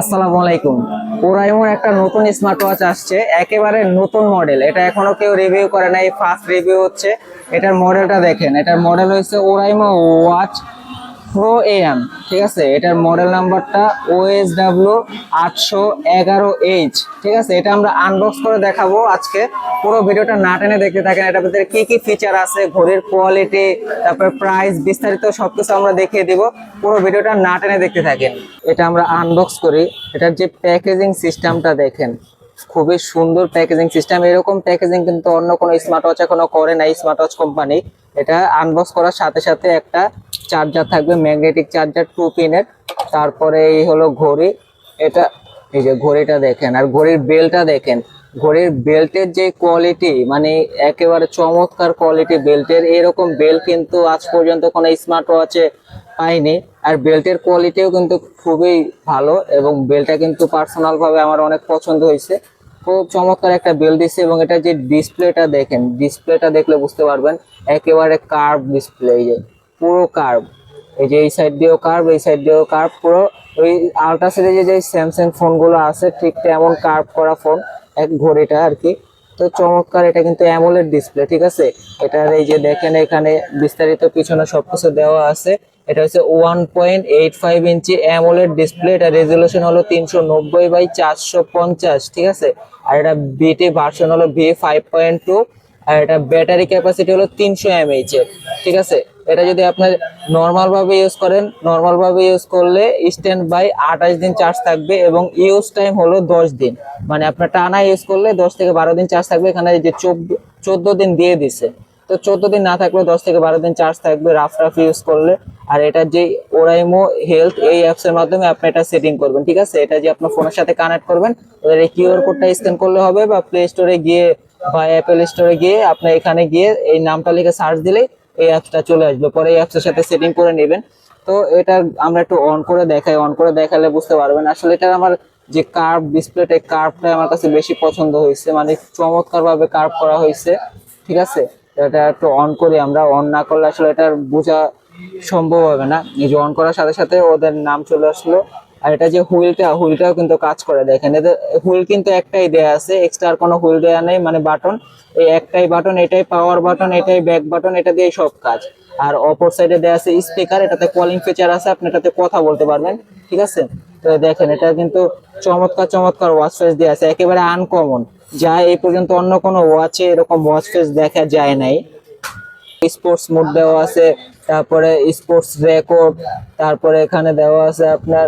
আসসালামু আলাইকুম। ওরাইমোর একটা নতুন স্মার্ট ওয়াচ আসছে, একেবারে নতুন মডেল এটা এখনও কেউ রিভিউ করে নাই ফার্স্ট রিভিউ হচ্ছে। এটার মডেলটা দেখেন, এটার মডেল হয়েছে ওরাইমো ওয়াচ প্রো এম ঠিক আছে? এটার মডেল নাম্বারটা ওএস ডাব্লিউ আটশো এগারো এইচ ঠিক আছে? এটা আমরা আনবক্স করে দেখাবো আজকে। পুরো ভিডিওটা না টেনে দেখতে থাকেন। এটার ভিতরে কি কি ফিচার আছে, ঘড়ির কোয়ালিটি তারপর প্রাইস বিস্তারিত সব কিছু আমরা দেখিয়ে দিব। পুরো ভিডিওটা না টেনে দেখতে থাকেন। এটা আমরা আনবক্স করি। এটার যে প্যাকেজিং সিস্টেমটা দেখেন, খুবই সুন্দর প্যাকেজিং সিস্টেম এরকম প্যাকেজিং কিন্তু অন্য কোনো স্মার্ট ওয়াচ এখনও করে না স্মার্ট ওয়াচ কোম্পানি এটা আনবক্স করার সাথে সাথে একটা চার্জার থাকবে ম্যাগনেটিক চার্জার টু পিনের তারপরে এই হলো ঘড়ি। এটা, এই যে ঘড়িটা দেখেন, আর ঘড়ির বেলটা দেখেন। ঘড়ির বেল্টের যে কোয়ালিটি মানে একেবারে চমৎকার কোয়ালিটি বেল্টের এরকম বেল্ট কিন্তু আজ পর্যন্ত কোনো স্মার্ট ওয়াচে পাইনি। আর বেল্টের কোয়ালিটিও কিন্তু খুবই ভালো এবং বেল্টটা কিন্তু পার্সোনালভাবে আমার অনেক পছন্দ হয়েছে। খুব চমৎকার একটা বেল্ট দিচ্ছে এবং এটা যে ডিসপ্লেটা দেখেন ডিসপ্লেটা দেখলে বুঝতে পারবেন একেবারে কার্ভ ডিসপ্লে এই যে পুরো কার্ভ এই যে এই সাইড দিয়েও কার্ভ এই সাইড দিয়েও কার্ভ পুরো ওই আলট্রা সিরিজে যে স্যামসাং ফোনগুলো আছে, ঠিক তেমন কার্ভ করা ফোন এক ঘড়িটা আর কি তো চমৎকার, এটা কিন্তু অ্যামোলেড ডিসপ্লে ঠিক আছে? এটার এই যে দেখেন এখানে বিস্তারিত পিছনে সবকিছু দেওয়া আছে। এটা হচ্ছে one point eight five inch AMOLED display এটা রেজলিউশন হলো তিনশো নব্বই বাই চারশো পঞ্চাশ, ঠিক আছে? আর এটা বিটি ভার্সন হলো ভি ফাইভ পয়েন্ট টু আর এটা ব্যাটারি ক্যাপাসিটি হলো তিনশো এমএইচ এর, ঠিক আছে? এটা যদি আপনার নর্মালভাবে ইউজ করেন নর্মালভাবে ইউজ করলে স্ট্যান্ড বাই আঠাশ দিন চার্জ থাকবে এবং ইউজ টাইম হলো দশ দিন। মানে আপনার টানা ইউজ করলে দশ থেকে বারো দিন চার্জ থাকবে, এখানে যে চোদ্দ দিন দিয়ে দিছে। তো চোদ্দ দিন না থাকলে দশ থেকে বারো দিন চার্জ থাকবে রাফ রাফ ইউজ করলে। আর এটা যে ওরাইমো হেলথ এই অ্যাপস এর মাধ্যমে আপনি এটা সেটিং করবেন, ঠিক আছে? এটা যে আপনার ফোনের সাথে কানেক্ট করবেন, ওদের এই কিউআর কোডটা স্ক্যান করলে হবে বা প্লে স্টোরে গিয়ে বা অ্যাপেল স্টোরে গিয়ে আপনি এখানে গিয়ে এই নামটা লিখে সার্চ দিলেই এই অ্যাপসটা চলে আসবে। পরে এই অ্যাপসের সাথে সেটিং করে নেবেন। তো এটা আমরা একটু অন করে দেখাই। অন করে দেখালে বুঝতে পারবেন। আসলে এটা আমার যে কার্ভ ডিসপ্লেটা কার্ভটা আমার কাছে বেশি পছন্দ হয়েছে। মানে চমৎকার ভাবে কার্ভ করা হয়েছে, ঠিক আছে? এটা একটু অন করি আমরা। অন না করলে আসলে এটা বোঝা সম্ভব হবে না। এই অন করার সাথে সাথে ওদের নাম চলে আসলো। আর এটা যে হুইলটা হুইলটাও কিন্তু কাজ করে দেখেন। এদের হুইল কিন্তু একটাই দেয়া আছে এক্সট্রা আর কোনো হুইল দেয়া নেই মানে বাটন। এই একটাই বাটন, এটাই পাওয়ার বাটন, এটাই ব্যাক বাটন, এটা দিয়ে সব কাজ। আর অপর সাইডে দেয়া আছে স্পিকার এটাতে কলিং ফিচার আছে, আপনি এটাতে কথা বলতে পারবেন, ঠিক আছে? তো দেখেন, এটা কিন্তু চমৎকার চমৎকার ওয়াচ ফেস দেওয়া আছে, একেবারে আনকমন যা এই পর্যন্ত অন্য কোনো ওয়াচে এরকম ওয়াচ ফেস দেখা যায় নাই। স্পোর্টস মোড দেওয়া আছে তারপরে স্পোর্টস রেকর্ড তারপরে এখানে দেওয়া আছে আপনার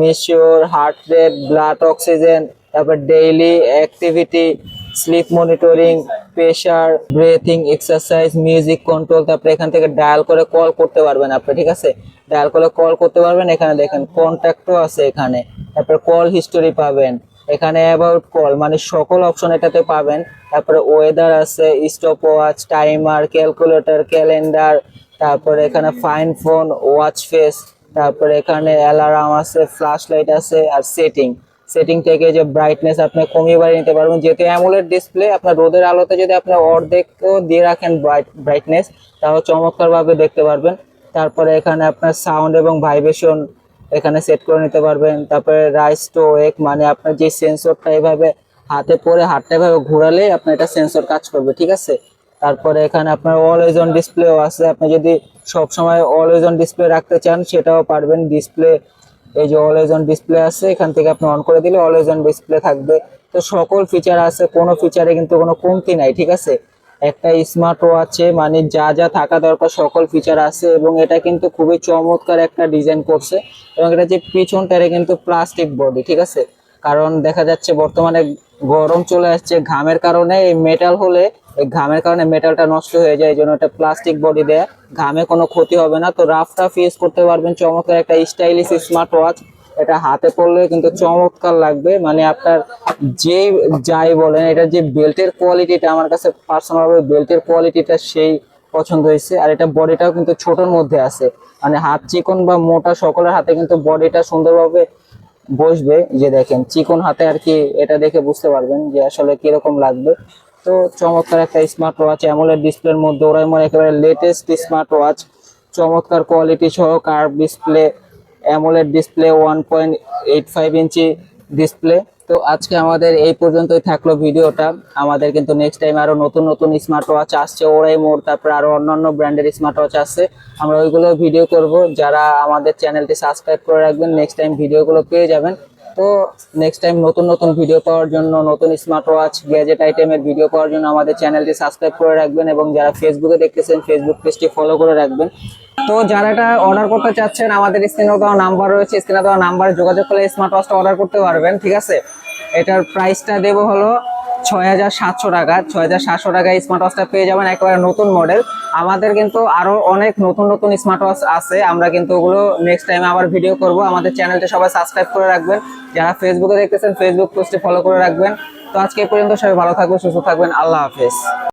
measure heart rate blood oxygen তারপর daily activity sleep monitoring pressure breathing exercise music control তারপরে এখান থেকে ডায়াল করে কল করতে পারবেন আপনি, ঠিক আছে? ডায়াল করে কল করতে পারবেন, এখানে দেখেন কন্ট্যাক্টও আছে এখানে। তারপরে কল হিস্টোরি পাবেন। এখানে অ্যাবাউট কল মানে সকল অপশন এটাতে পাবেন। তারপরে ওয়েদার আছে stop watch timer calculator calendar তারপরে এখানে ফাইন ফোন ওয়াচ ফেস তারপরে এখানে অ্যালার্ম আছে ফ্ল্যাশ লাইট আছে আর সেটিং সেটিং থেকে যে ব্রাইটনেস আপনি কমিয়ে বাড়িয়ে নিতে পারবেন। যেহেতু অ্যামোলেড ডিসপ্লে আপনার রোদের আলোতে যদি আপনি অর্ধেকও দিয়ে রাখেন ব্রাইট ব্রাইটনেস তাহলে চমৎকারভাবে দেখতে পারবেন। তারপরে এখানে আপনার সাউন্ড এবং ভাইব্রেশন এখানে সেট করে নিতে পারবেন। তারপরে রাইস টু ওয়েক মানে আপনার যে সেন্সরটা এভাবে হাতে পরে, হাতটা এভাবে ঘোরালে আপনার এটা সেন্সর কাজ করবে, ঠিক আছে? তারপরে এখানে আপনার অলওয়েজ অন ডিসপ্লেও আছে। আপনি যদি সব সময় অলওয়েজ অন ডিসপ্লে রাখতে চান, সেটাও পারবেন। ডিসপ্লে এই যে অলওয়েজ অন ডিসপ্লে আছে, এখান থেকে আপনি অন করে দিলে অলওয়েজ অন ডিসপ্লে থাকবে। তো সকল ফিচার আছে, কোনো ফিচারে কিন্তু কোনো কমতি নাই, ঠিক আছে? একটা স্মার্ট ওয়াচে মানে যা যা থাকা দরকার, সকল ফিচার আছে এবং এটা কিন্তু খুবই চমৎকার একটা ডিজাইন করছে এবং এটা যে পিছনটারে কিন্তু প্লাস্টিক বডি ঠিক আছে? কারণ দেখা যাচ্ছে বর্তমানে গরম চলে আসছে ঘামের কারণে। এই মেটাল হলে এই ঘামের কারণে মেটালটা নষ্ট হয়ে যায়, এই জন্য এটা প্লাস্টিক বডি দেয়। ঘামে কোনো ক্ষতি হবে না। তো রাফ টাফ ইউজ করতে পারবেন। চমৎকার একটা স্টাইলিশ স্মার্ট ওয়াচ এটা হাতে পড়লে কিন্তু চমৎকার লাগবে। মানে আপনার যে যাই বলেন, এটা যে বেল্টের কোয়ালিটিটা আমার কাছে পার্সোনালভাবে বেল্টের কোয়ালিটিটা সেই পছন্দ হয়েছে। আর এটা বডিটাও কিন্তু ছোটর মধ্যে আছে। মানে হাত চিকন বা মোটা সকলের হাতে কিন্তু বডিটা সুন্দরভাবে বসবে যে দেখেন, চিকন হাতে আর কি এটা দেখে বুঝতে পারবেন যে আসলে কীরকম লাগবে। তো চমৎকার একটা স্মার্ট ওয়াচ অ্যামোলেড ডিসপ্লের মধ্যে ওরাই মনে একেবারে লেটেস্ট স্মার্ট ওয়াচ চমৎকার কোয়ালিটি সহ curve display AMOLED display one point eight five inch display তো আজকে আমাদের এই পর্যন্তই থাকল ভিডিওটা। আমাদের কিন্তু নেক্সট টাইম আরও নতুন নতুন স্মার্ট ওয়াচ আসছে ওরাই মোর তারপরে আরও অন্যান্য ব্র্যান্ডের স্মার্ট ওয়াচ আসছে, আমরা ওইগুলো ভিডিও করব। যারা আমাদের চ্যানেলটি সাবস্ক্রাইব করে রাখবেন নেক্সট টাইম ভিডিওগুলো পেয়ে যাবেন। তো নেক্সট টাইম নতুন নতুন ভিডিও পাওয়ার জন্য, নতুন স্মার্ট ওয়াচ গ্যাজেট আইটেমের ভিডিও পাওয়ার জন্য আমাদের চ্যানেলটি সাবস্ক্রাইব করে রাখবেন এবং যারা ফেসবুকে দেখতেছেন ফেসবুক পেজটি ফলো করে রাখবেন। তো যারা এটা অর্ডার করতে চাচ্ছেন, আমাদের স্ক্রিনে দেওয়া নাম্বার রয়েছে স্ক্রিনে দেওয়া নাম্বারে যোগাযোগ করলে স্মার্ট ওয়াচটা অর্ডার করতে পারবেন, ঠিক আছে? এটার প্রাইসটা দেবো হলো ছয় হাজার সাতশো টাকা, ছয় হাজার সাতশো টাকায় স্মার্ট ওয়াচটা পেয়ে যাবেন একেবারে নতুন মডেল আমাদের কিন্তু আরও অনেক নতুন নতুন স্মার্ট ওয়াচ আছে, আমরা কিন্তু ওগুলো নেক্সট টাইমে আবার ভিডিও করব। আমাদের চ্যানেলটা সবাই সাবস্ক্রাইব করে রাখবেন। যারা ফেসবুকে দেখতেছেন ফেসবুক পোস্টে ফলো করে রাখবেন। তো আজকে পর্যন্ত সবাই ভালো থাকবেন, সুস্থ থাকবেন। আল্লাহ হাফেজ।